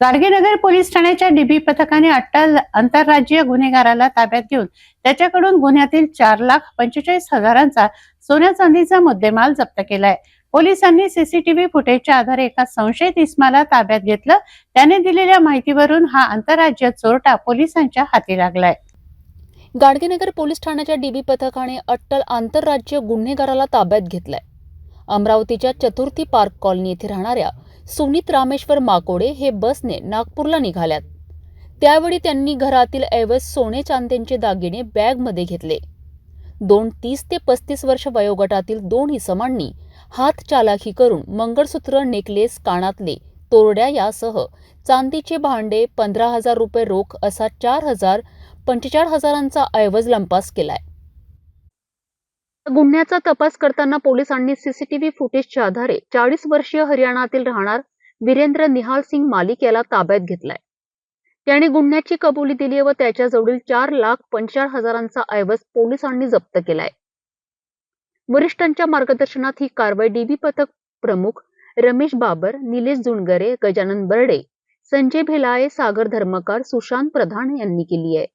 Gadgenagar police ठाण्याच्या dB पथकाने अट्टल आंतरराज्यीय गुन्हेगाराला ताब्यात घेऊन त्याच्याकडून गुन्ह्यातील चार लाख पंचेचाळीस हजारांचा सोन्या चांदीचा मुद्देमाल जप्त केलाय. पोलिसांनी सीसीटीव्ही फुटेजच्या आधारे एका संशयित इस्माला ताब्यात घेतलं. त्याने दिलेल्या माहितीवरून हा आंतरराज्य चोरटा पोलिसांच्या हाती लागलाय. गाडगेनगर पोलीस ठाण्याच्या डीबी पथकाने अट्टल आंतरराज्य गुन्हेगाराला ताब्यात घेतलाय. अमरावतीच्या चतुर्थी पार्क कॉलनी येथे राहणाऱ्या सुनीत रामेश्वर माकोडे हे बसने नागपूरला निघाल्यात. त्यावेळी त्यांनी घरातील ऐवज सोने चांद्यांचे दागिने बॅगमध्ये घेतले. दोन तीस ते पस्तीस वर्ष वयोगटातील दोन इसमांनी हात चालाखी करून मंगळसूत्र नेकलेस कानातले तोरड्या यासह चांदीचे भांडे पंधरा हजार रुपये रोख असा चार हजार पंचेचाळीस हजारांचा ऐवज लंपास केलाय. गुन्ह्याचा तपास करताना पोलिसांनी सीसीटीव्ही फुटेजच्या आधारे चाळीस वर्षीय हरियाणातील राहणार वीरेंद्र निहाल सिंग मालिक याला ताब्यात घेतलाय. त्याने गुन्ह्याची कबुली दिली व त्याच्याजवळील चार लाख पंचाळ हजारांचा ऐवज पोलिसांनी जप्त केलाय. वरिष्ठांच्या मार्गदर्शनात ही कारवाई डीबी पथक प्रमुख रमेश बाबर निलेश जुणगरे गजानन बर्डे संजय भेलाये सागर धर्मकार सुशांत प्रधान यांनी केली आहे.